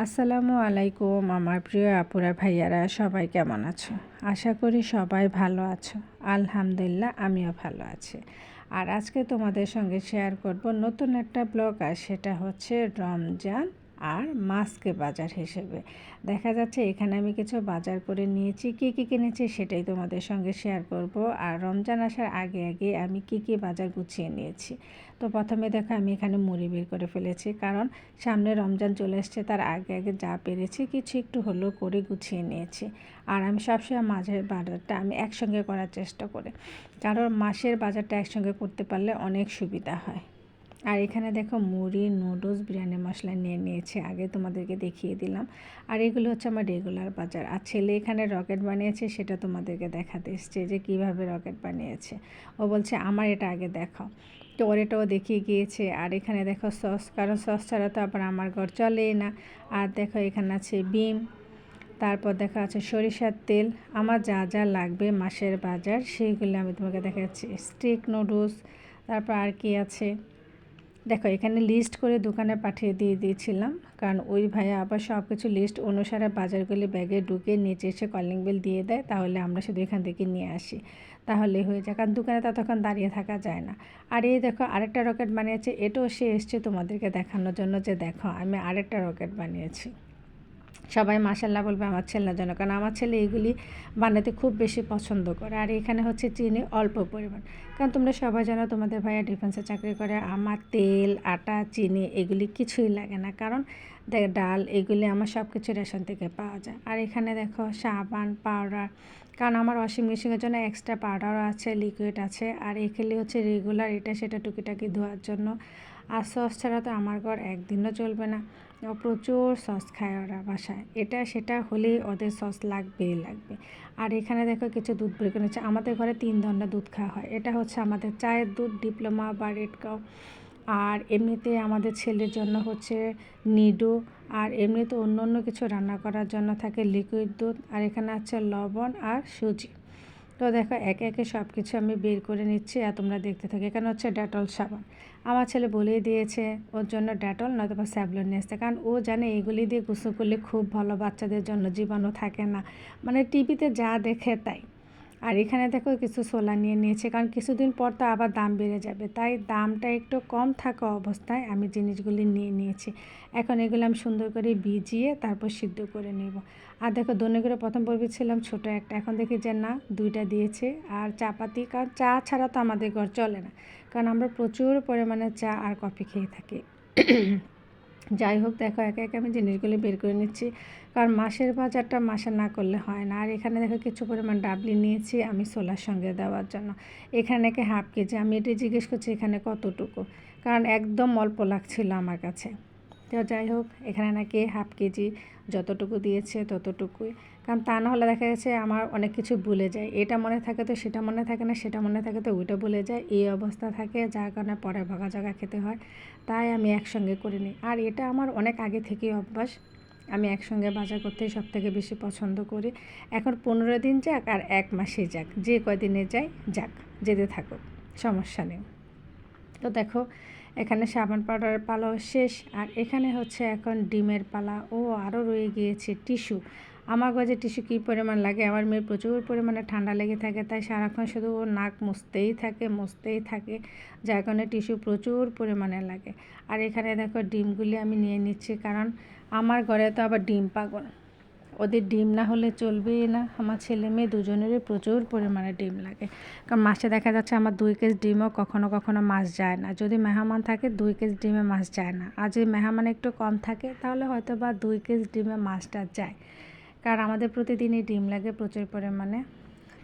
আসসালামু আলাইকুম, আমার প্রিয় আপুরা, ভাইয়ারা, সবাই কেমন আছো? আশা করি সবাই ভালো আছো। আলহামদুলিল্লাহ, আমিও ভালো আছি। আর আজকে তোমাদের সঙ্গে শেয়ার করব নতুন একটা ব্লগ আর সেটা হচ্ছে রমজান আর মাস্কে বাজার হিসেবে। দেখা যাচ্ছে এখানে আমি কিছু বাজার করে নিয়েছি। কী কী কিনেছি সেটাই তোমাদের সঙ্গে শেয়ার করব। আর রমজান আসার আগে আগে আমি কি কি বাজার গুছিয়ে নিয়েছি? তো প্রথমে দেখো আমি এখানে মুড়ি বের করে ফেলেছি। কারণ সামনে রমজান চলে এসছে, তার আগে আগে যা পেরেছি কিছু একটু হলেও করে গুছিয়ে নিয়েছি। আর আমি সবসময় মাঝের বাজারটা আমি একসঙ্গে করার চেষ্টা করি। কারণ মাসের বাজারটা একসঙ্গে করতে পারলে অনেক সুবিধা হয়। আর এখানে দেখো মুড়ি, নুডলস বিরিয়ানি মশলা নিয়ে নিয়েছে, আগে তোমাদেরকে দেখিয়ে দিলাম। আর এগুলো হচ্ছে আমার রেগুলার বাজার। আর ছেলে এখানে রকেট বানিয়েছে, সেটা তোমাদেরকে দেখাতে এসছে যে কীভাবে রকেট বানিয়েছে। ও বলছে, আমার এটা আগে দেখাও। তো ওর এটাও দেখিয়ে গিয়েছে। আর এখানে দেখো সস, কারণ সস ছাড়া তো আবার আমার ঘর চলেই না। আর দেখো এখানে আছে বিম, তারপর দেখা আছে সরিষার তেল। আমার যা যা লাগবে মাসের বাজার, সেইগুলো আমি তোমাকে দেখাচ্ছি। স্টিক নুডলস, তারপর আর কি আছে? দেখো, এখানে লিস্ট করে দোকানে পাঠিয়ে দিয়ে দিয়েছিলাম। কারণ ওই ভাইয়া আবার সব কিছু লিস্ট অনুসারে বাজারগুলি ব্যাগে ঢুকে নিচে এসে কলিং বিল দিয়ে দেয়, তাহলে আমরা শুধু এখান থেকে নিয়ে আসি। তাহলে হয়ে যায় কারণ দোকানে ততক্ষণ দাঁড়িয়ে থাকা যায় না। আর এই দেখো, আরেকটা রকেট বানিয়েছে। এটাও সে এসছে তোমাদেরকে দেখানোর জন্য যে দেখো, আমি আরেকটা রকেট বানিয়েছি। সবাই মাসাল্লাহ বলবে আমার ছেলের জন্য কারণ আমার ছেলে এগুলি বানাতে খুব বেশি পছন্দ করে। আর এখানে হচ্ছে চিনি অল্প পরিমাণ। কারণ তোমরা সবাই জানো তোমাদের ভাইয়া ডিফেন্সে চাকরি করে, আমার তেল, আটা, চিনি এগুলি কিছুই লাগে না। কারণ দেখ ডাল এগুলি আমার সব কিছু রেশন থেকে পাওয়া যায়। আর এখানে দেখো সাবান, পাউডার, কারণ আমার ওয়াশিং মেশিনের জন্য এক্সট্রা পাউডারও আছে লিকুইড আছে। আর এখানে হচ্ছে রেগুলার এটা সেটা টুকিটাকি ধোয়ার জন্য। আর সস ছাড়া তো আমার ঘর একদিনও চলবে না। প্রচুর সস খায় ওরা বাসায়। এটা সেটা হলেই ওদের সস লাগবেই লাগবে। আর এখানে দেখো কিছু দুধ বের করে আমাদের ঘরে তিন ধরনের দুধ খাওয়া হয়। এটা হচ্ছে আমাদের চায়ের দুধ, ডিপ্লোমা বা রেড কাউ। আর এমনিতে আমাদের ছেলের জন্য হচ্ছে নিডো। আর এমনিতে অন্য অন্য কিছু রান্না করার জন্য থাকে লিকুইড দুধ। আর এখানে আছে লবণ আর সুজি। তো দেখো, একে একে সব কিছু আমি বের করে নিচ্ছি আর তোমরা দেখতে থাকি। এখানে হচ্ছে ডেটল সাবান। আমার ছেলে বলেই দিয়েছে ওর জন্য ডেটল নয়তো বা স্যাবলন নিয়ে আসতে। কারণ ও জানে এগুলি দিয়ে গোসল করলে খুব ভালো বাচ্চাদের জন্য জীবাণু থাকে না। মানে টিভিতে যা দেখে তাই। আর এখানে দেখো কিছু সোলা নিয়ে নিয়েছে, কারণ কিছুদিন পর তো আবার দাম বেড়ে যাবে। তাই দামটা একটু কম থাকা অবস্থায় আমি জিনিসগুলি নিয়ে নিয়েছি। এখন এগুলো আমি সুন্দর করে ভিজিয়ে তারপর সিদ্ধ করে নেব। আর দেখো দনে করে প্রথম পর্বে ছিলাম ছোটো একটা, এখন দেখি যে না, দুইটা দিয়েছে আর চাপাতি, কারণ চা ছাড়া তো আমাদের ঘর চলে না। কারণ আমরা প্রচুর পরিমাণে চা আর কফি খেয়ে থাকি। যাই হোক, দেখো একে একে আমি জিনিসগুলি বের করে নিচ্ছি। কারণ মাসের বাজারটা মাসে না করলে হয় না। আর এখানে দেখো কিছু পরিমাণ ডাবলি নিয়েছি আমি সোলার সঙ্গে দেওয়ার জন্য। এখানে কে হাফ কেজি। আমি এটি জিজ্ঞেস করছি এখানে কতটুকু? কারণ একদম অল্প লাগছিল আমার কাছে। তো যাই হোক, এখানে নাকি হাফ কেজি যতটুকু দিয়েছে ততটুকুই। কারণ তা না হলে দেখা গেছে আমার অনেক কিছু ভুলে যায়। এটা মনে থাকে তো, সেটা মনে থাকে না, সেটা মনে থাকে তো, ওইটা ভুলে যায়। এই অবস্থা থাকে, যার কারণে পরে ভাগা জায়গা খেতে হয়। তাই আমি একসঙ্গে করে নিই। আর এটা আমার অনেক আগে থেকেই অভ্যাস। আমি একসঙ্গে বাজার করতেই সব থেকে বেশি পছন্দ করি। এখন পনেরো দিন যাক আর এক মাসে যাক। যে কয়দিনে যাই, যাক, যেতে থাকুক, সমস্যা নেই। তো দেখো এখানে সাবান পাউডারের পালাও শেষ। আর এখানে হচ্ছে এখন ডিমের পালা। ও আরও রয়ে গিয়েছে টিস্যু। আমার কাছে টিস্যু কী পরিমাণ লাগে? আমার মেয়ের প্রচুর পরিমাণে ঠান্ডা লেগে থাকে, তাই সারাক্ষণ শুধু ও নাক মুছতেই থাকে মুছতেই থাকে। যার কারণে টিস্যু প্রচুর পরিমাণে লাগে। আর এখানে দেখো ডিমগুলি আমি নিয়ে নিচ্ছি, কারণ আমার ঘরে তো আবার ডিম পাগল। ওদের ডিম না হলে চলবেই না। আমার ছেলে মেয়ে দুজনেরই প্রচুর পরিমাণে ডিম লাগে। কারণ মাসে দেখা যাচ্ছে আমার দুই কেজ ডিমও কখনো কখনো মাছ যায় না। যদি মেহমান থাকে, দুই কেজ ডিমে মাছ যায় না। আর যদি মেহমান একটু কম থাকে, তাহলে হয়তো বা দুই কেজ ডিমে মাছটা যায়। কারণ আমাদের প্রতিদিনই ডিম লাগে প্রচুর পরিমাণে।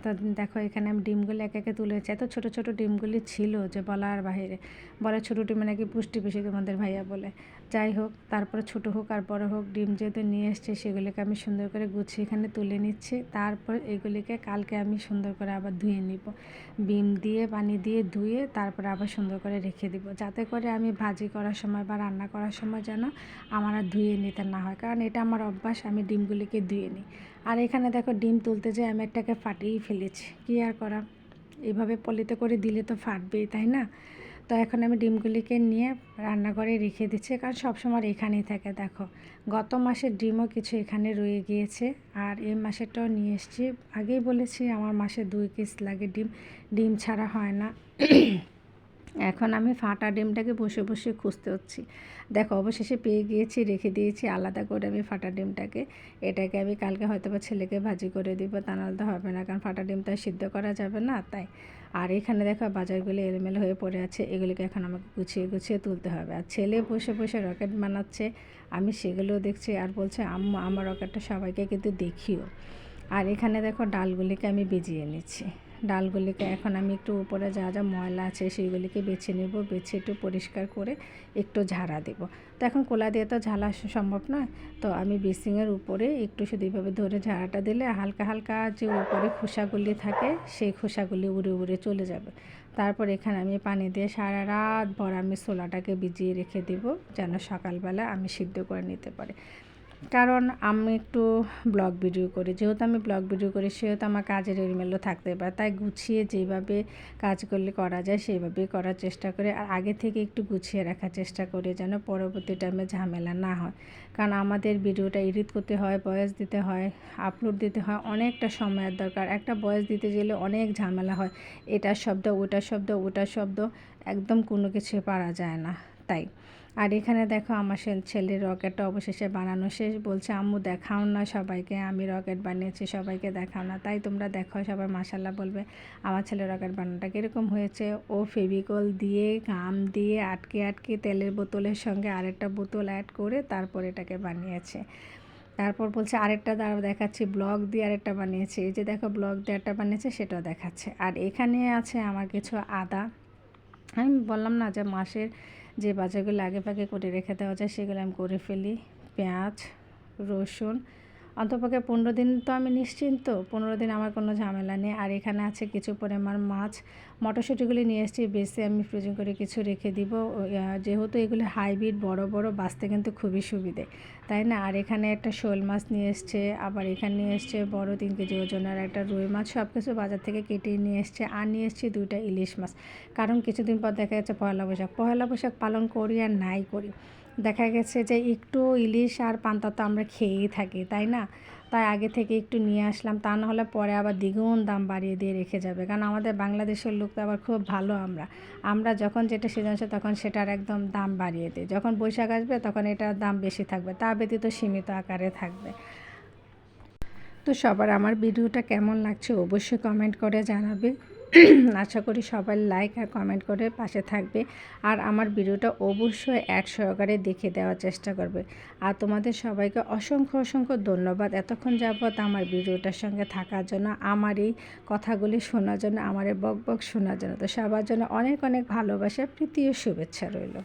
তো দেখো, এখানে আমি ডিমগুলি একে একে তুলেছি এত ছোটো ছোটো ডিমগুলি ছিল যে বলার বাহিরে। বলে ছোটো ডিমে নাকি পুষ্টি বেশি তোমাদের ভাইয়া বলে। যাই হোক, তারপরে ছোটো হোক আর বড়ো হোক, ডিম যেহেতু নিয়ে এসছে, সেগুলিকে আমি সুন্দর করে গুছিয়ে এখানে তুলে নিচ্ছি। তারপর এগুলিকে কালকে আমি সুন্দর করে আবার ধুয়ে নিব। ডিম দিয়ে, পানি দিয়ে ধুয়ে তারপর আবার সুন্দর করে রেখে দিব। যাতে করে আমি ভাজি করার সময় বা রান্না করার সময় যেন আমার আর ধুয়ে নিতে না হয়। কারণ এটা আমার অভ্যাস, আমি ডিমগুলিকে ধুয়ে নিই। আর এখানে দেখো ডিম তুলতে যে আমি একটাকে ফাটিয়েই ফেলেছি। কী আর করা? এভাবে পলিতে করে দিলে তো ফাটবেই, তাই না? তো এখন আমি ডিমগুলিকে নিয়ে রান্নাঘরে রেখে দিচ্ছি, কারণ সবসময় এখানেই থাকে। দেখো, গত মাসের ডিমও কিছু এখানে রয়ে গিয়েছে, আর এই মাসেরটাও নিয়ে এসেছি। আগেই বলেছি, আমার মাসে দুই কেস লাগে ডিম। ডিম ছাড়া হয় না। এখন আমি ফাটা ডিমটাকে বসে বসে খুঁজতে হচ্ছি। দেখো, অবশেষে পেয়ে গিয়েছি, রেখে দিয়েছি, আলাদা করে আমি ফাটা ডিমটাকে। এটাকে আমি কালকে হয়তো বা ছেলেকে ভাজি করে দিব, তা নাহলে হবে না, কারণ ফাটা ডিম ডিমটা সিদ্ধ করা যাবে না, তাই। আর এখানে দেখো, বাজারগুলি এলোমেলো হয়ে পড়ে আছে, এগুলিকে এখন আমাকে গুছিয়ে গুছিয়ে তুলতে হবে। আর ছেলে বসে বসে রকেট বানাচ্ছে, আমি সেগুলোও দেখছি, আর বলছে, আম্মু, আমার রকেটটা সবাইকে কিন্তু দেখিও। আর এখানে দেখো, ডালগুলিকে আমি বেজিয়ে নিচ্ছি। ডালগুলিকে এখন আমি একটু উপরে যা যা ময়লা আছে সেইগুলিকে বেছে নেব, বেছে একটু পরিষ্কার করে একটু ঝাড়া দেব। তো এখন কোলা দিয়ে তো ঝালা সম্ভব নয়। তো আমি বেসিংয়ের উপরে একটু শুধু এইভাবে ধরে ঝাড়াটা দিলে হালকা হালকা যে উপরে খোসাগুলি থাকে সেই খোসাগুলি উড়ে উড়ে চলে যাবে। তারপর এখানে আমি পানি দিয়ে সারা রাত ভর আমি ছোলাটাকে ভিজিয়ে রেখে দেব যেন সকালবেলা আমি সিদ্ধ করে নিতে পারি। কারণ আমি একটু ব্লগ ভিডিও করি, যেহেতু আমি ব্লগ ভিডিও করি সেহেতু আমার কাজের এলোমেলো থাকতে পারে। তাই গুছিয়ে যেভাবে কাজ করলে করা যায় সেইভাবেই করার চেষ্টা করি আর আগে থেকে একটু গুছিয়ে রাখার চেষ্টা করি যেন পরবর্তী টাইমে ঝামেলা না হয়। কারণ আমাদের ভিডিওটা এডিট করতে হয় বয়স দিতে হয় আপলোড দিতে হয়, অনেকটা সময়ের দরকার। একটা বয়স দিতে গেলে অনেক ঝামেলা হয়। এটার শব্দ, ওটার শব্দ ওটার শব্দ, একদম কোনো কিছু পারা যায় না। তাই। আর এখানে দেখো আমার ছেলের রকেটটা অবশেষে বানানো শেষ। বলছে, আম্মু, দেখাও না সবাইকে, আমি রকেট বানিয়েছি, সবাইকে দেখাও না। তাই তোমরা দেখো, সবাই মাসাল্লাহ বলবে, আমার ছেলে রকেট বানানোটা কীরকম হয়েছে? ও ফেভিকল দিয়ে গাম দিয়ে, আটকে আটকে তেলের বোতলের সঙ্গে আরেকটা বোতল অ্যাড করে তারপর এটাকে বানিয়েছে। তারপর বলছে, আরেকটা দাঁড়াও দেখাচ্ছি, ব্লগ দিয়ে আরেকটা বানিয়েছে। এই যে দেখো, ব্লগ দিয়ে একটা বানিয়েছে, সেটাও দেখাচ্ছে। আর এখানে আছে আমার কিছু আদা। আমি বললাম না যে মাসের যে বাজারগুলো আগে পাগে করে রেখে দেওয়া যায় সেগুলো আমি করে ফেলি। পেঁয়াজ রসুন অন্তপক্ষে পনেরো দিন তো আমি নিশ্চিন্ত, পনেরো দিন আমার কোনো ঝামেলা নেই। আর এখানে আছে কিছু পরিমাণ মাছ, মটরশুঁটিগুলি নিয়ে এসেছি, বেশি আমি ফ্রিজিং করে কিছু রেখে দিব। যেহেতু এগুলি হাইব্রিড, বড় বড়, বাঁচতে কিন্তু খুবই সুবিধে, তাই না? আর এখানে একটা শোল মাছ নিয়ে এসছে, আবার এখানে নিয়ে এসছে বড় তিন কেজি ওজনের একটা রুই মাছ সব কিছু বাজার থেকে কেটে নিয়ে এসছে। আর নিয়ে এসছি দুইটা ইলিশ মাছ, কারণ কিছুদিন পর দেখা যাচ্ছে পয়লা বৈশাখ। পয়লা বৈশাখ পালন করি আর নাই করি। দেখা গেছে যে একটু ইলিশ আর পান্তা তো আমরা খেয়েই থাকি, তাই না? তাই আগে থেকে একটু নিয়ে আসলাম, তা নাহলে পরে আবার দ্বিগুণ দাম বাড়িয়ে দিয়ে রেখে যাবে। কারণ আমাদের বাংলাদেশের লোক তো আবার খুব ভালো আমরা। আমরা যখন যেটা সিজন আসে তখন সেটার একদম দাম বাড়িয়ে দিই। যখন বৈশাখ আসবে তখন এটার দাম বেশি থাকবে, তা ব্যতীত সীমিত আকারে থাকবে। তো সবার আমার ভিডিওটা কেমন লাগছে অবশ্যই কমেন্ট করে জানাবে। আশা করি সবাই লাইক আর কমেন্ট করে পাশে থাকবে। আর আমার ভিডিওটা অবশ্যই অ্যাড সহকারে দেখে দেওয়ার চেষ্টা করবে। আর তোমাদের সবাইকে অসংখ্য অসংখ্য ধন্যবাদ এতক্ষণ যাবৎ আমার ভিডিওটার সঙ্গে থাকার জন্য, আমার এই কথাগুলি শোনার জন্য, আমার এই বক বক শোনার জন্য। তো সবার জন্য অনেক অনেক ভালোবাসা, প্রীতি ও শুভেচ্ছা রইল।